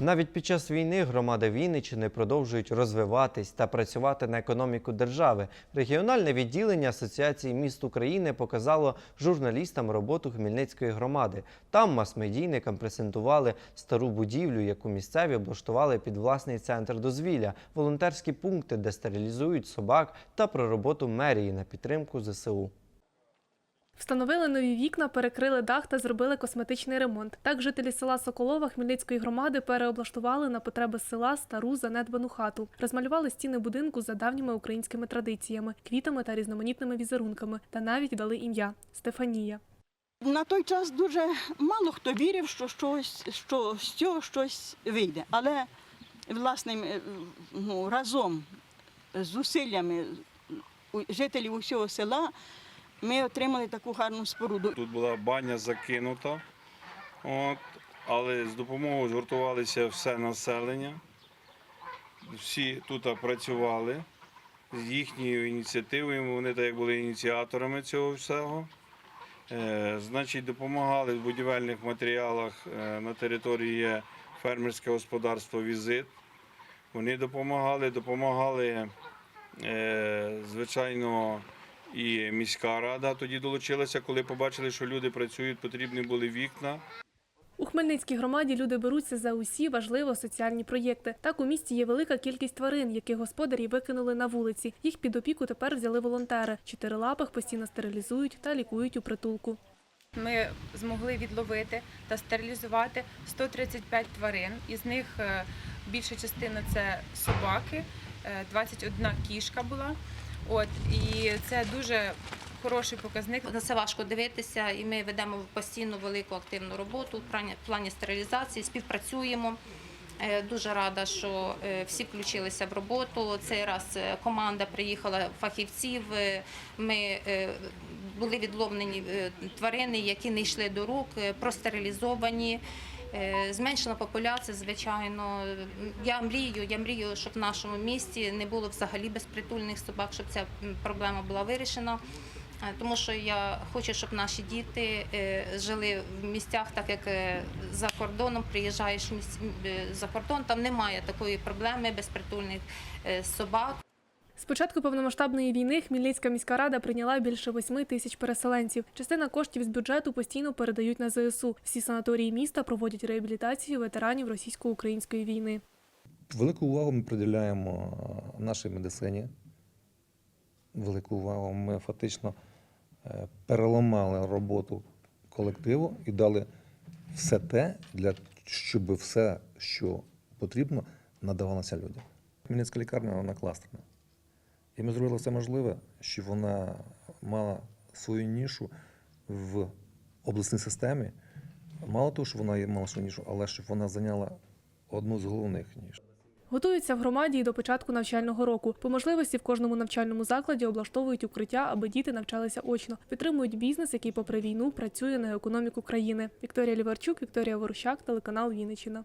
Навіть під час війни громади Вінниччини продовжують розвиватись та працювати на економіку держави. Регіональне відділення Асоціації міст України показало журналістам роботу Хмельницької громади. Там мас-медійникам презентували стару будівлю, яку місцеві облаштували під власний центр дозвілля, волонтерські пункти, де стерилізують собак, та про роботу мерії на підтримку ЗСУ. Встановили нові вікна, перекрили дах та зробили косметичний ремонт. Так жителі села Соколова Хмельницької громади переоблаштували на потреби села стару занедбану хату. Розмалювали стіни будинку за давніми українськими традиціями, квітами та різноманітними візерунками, та навіть дали ім'я Стефанія. На той час дуже мало хто вірив, що щось, що з цього щось вийде. Але власним е, ну, разом з зусиллями жителів усього села ми отримали таку гарну споруду. Тут була баня закинута, от, але з допомогою згуртувалися все населення. Всі тут працювали з їхньою ініціативою. Вони так як були ініціаторами цього всього. Е, значить, допомагали в будівельних матеріалах е, на території є фермерське господарство Візит. Вони допомагали, допомагали, е, звичайно, і міська рада тоді долучилася, коли побачили, що люди працюють, потрібні були вікна. У Хмельницькій громаді люди беруться за усі важливі соціальні проєкти. Так у місті є велика кількість тварин, яких господарі викинули на вулиці. Їх під опіку тепер взяли волонтери. Чотирилапих постійно стерилізують та лікують у притулку. Ми змогли відловити та стерилізувати 135 тварин. Із них е, більша частина це собаки, е, 21 кішка була. От і це дуже хороший показник. На це важко дивитися, і ми ведемо постійну велику активну роботу в плані- стерилізації, співпрацюємо. Е, Дуже рада, що е, всі включилися в роботу. Цей раз е, команда приїхала фахівців. Ми були відловлені е, тварини, які не йшли до рук, простерилізовані. Е, Зменшена популяція, звичайно. Я мрію, я мрію, щоб в нашому місті не було взагалі безпритульних собак, щоб ця проблема була вирішена. Е, Тому що я хочу, щоб наші діти е, жили в місцях, так як за кордоном приїжджаєш за кордон, там немає такої проблеми безпритульних собак. З початку повномасштабної війни Хмельницька міська рада прийняла більше восьми тисяч переселенців. Частина коштів з бюджету постійно передають на ЗСУ. Всі санаторії міста проводять реабілітацію ветеранів російсько-української війни. Велику увагу ми приділяємо е, нашій медицині. Велику увагу ми фактично е, переламали роботу колективу і дали все те, для, щоб все, що потрібно, надавалося людям. Хмельницька лікарня вона кластерна. І ми зробили все можливе, щоб вона мала свою нішу в обласній системі. Мало того, що вона мала свою нішу, але щоб вона зайняла одну з головних ніж. Готуються в громаді і до початку навчального року. По можливості в кожному навчальному закладі облаштовують укриття, аби діти навчалися очно. Підтримують бізнес, який, попри війну, працює на економіку країни. Вікторія Ліварчук, Вікторія Ворощак, телеканал Вінниччина.